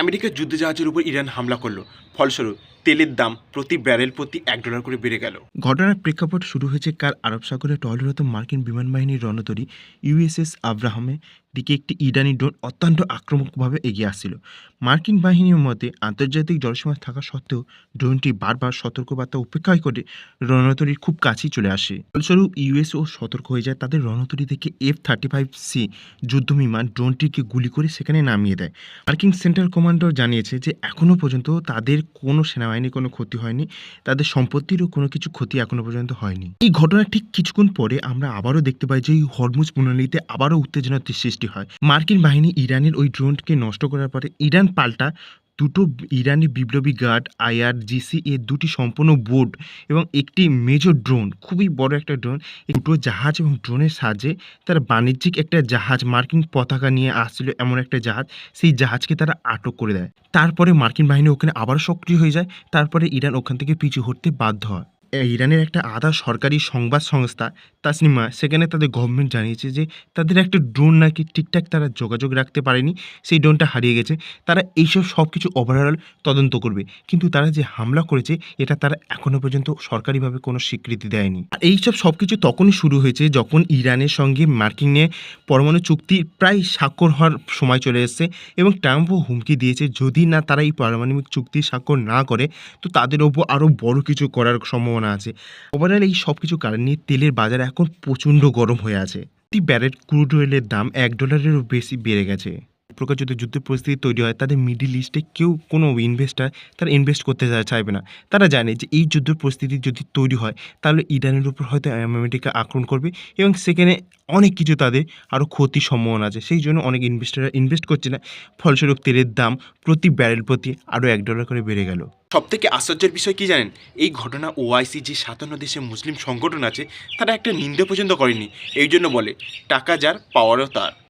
আমেরিকার যুদ্ধজাহাজের উপর ইরান হামলা করল। ফলস্বরূপ, তেলের দাম প্রতি ব্যারেল প্রতি এক ডলার করে বেড়ে গেল। ঘটনার প্রেক্ষাপট শুরু হয়েছে কাল আরব সাগরে টহলরত মার্কিন বিমান বাহিনীর রণতরী ইউএসএস আব্রাহামের দিকে একটি ইরানি ড্রোন অত্যন্ত আক্রমকভাবে এগিয়ে আসছিল। মার্কিন বাহিনীর মতে, আন্তর্জাতিক জলসীমা থাকা সত্ত্বেও ড্রোনটি বারবার সতর্কবার্তা উপেক্ষা করে রণতরীর খুব কাছেই চলে আসে। ফলস্বরূপ, ইউএসও সতর্ক হয়ে যায় তাদের রণতরী থেকে এফ থার্টি ফাইভ সি যুদ্ধবিমান ড্রোনটিকে গুলি করে সেখানে নামিয়ে দেয়। মার্কিন সেন্ট্রাল কমান্ডার জানিয়েছে যে, এখনও পর্যন্ত তাদের কোনো সেনাবাহিনীর কোনো ক্ষতি হয়নি, তাদের সম্পত্তিরও কোনো কিছু ক্ষতি এখনও পর্যন্ত হয়নি। এই ঘটনা ঠিক কিছুক্ষণ পরে আমরা আবারও দেখতে পাই যে, এই হরমুজ প্রণালীতে আবারও উত্তেজনার সৃষ্টি হয়। মার্কিন বাহিনী ইরানের ওই ড্রোনকে নষ্ট করার পরে ইরান পাল্টা দুটো ইরানি বিপ্লবী গার্ড, আইআরজিসি এর দুটি সম্পূর্ণ বোর্ড এবং একটি মেজর ড্রোন, খুবই বড় একটা ড্রোন দুটো জাহাজ এবং ড্রোনের সাহায্যে তারা বাণিজ্যিক একটা জাহাজ, মার্কিন পতাকা নিয়ে আসছিল এমন একটা জাহাজ, সেই জাহাজকে তারা আটক করে দেয়। তারপরে মার্কিন বাহিনী ওখানে আবারও সক্রিয় হয়ে যায়, তারপরে ইরান ওখান থেকে পিছু হটতে বাধ্য হয়। ইরানের একটা আধা সরকারি সংবাদ সংস্থা, তাসনিমা, সেখানে তাদের গভর্নমেন্ট জানিয়েছে যে তাদের একটা ড্রোন নাকি ঠিকঠাক তারা যোগাযোগ রাখতে পারেনি, সেই ড্রোনটা হারিয়ে গেছে। তারা এইসব সব কিছু ওভারঅল তদন্ত করবে। কিন্তু তারা যে হামলা করেছে, এটা তারা এখনও পর্যন্ত সরকারিভাবে কোনো স্বীকৃতি দেয়নি। আর এইসব সব কিছু তখনই শুরু হয়েছে যখন ইরানের সঙ্গে মার্কিনে পরমাণু চুক্তি প্রায় স্বাক্ষর হওয়ার সময় চলে এসেছে এবং ট্রাম্পও হুমকি দিয়েছে, যদি না তারা এই পারমাণবিক চুক্তি স্বাক্ষর না করে, তো তাদের ওপর আরও বড় কিছু করার সম্ভাবনা আছে। ওভারঅল এই সব কিছু কারণে তেলের বাজার এখন প্রচণ্ড গরম হয়ে আছে। প্রতি ব্যারেট ক্রুড অয়েলের দাম এক ডলারেরও বেশি বেড়ে গেছে। প্রকার যদি যুদ্ধ পরিস্থিতি তৈরি হয়, তাদের মিডিল ইস্টে কেউ কোনো ইনভেস্টার তারা ইনভেস্ট করতে চাইবে না। তারা জানে যে এই যুদ্ধ পরিস্থিতি যদি তৈরি হয়, তাহলে ইরানের উপর হয়তো আমেরিকা আক্রমণ করবে এবং সেখানে অনেক কিছু তাদের আরও ক্ষতির সম্ভাবনা আছে। সেই জন্য অনেক ইনভেস্টাররা ইনভেস্ট করছে না। ফলস্বরূপ তেলের দাম প্রতি ব্যারেল প্রতি আরও এক ডলার করে বেড়ে গেল। সব থেকে আশ্চর্যের বিষয় কি জানেন? এই ঘটনা ওআইসি যে সাতান্ন দেশে মুসলিম সংগঠন আছে, তারা একটা নিন্দা পর্যন্ত করেনি। এই জন্য বলে, টাকা যার পাওয়ারও তার।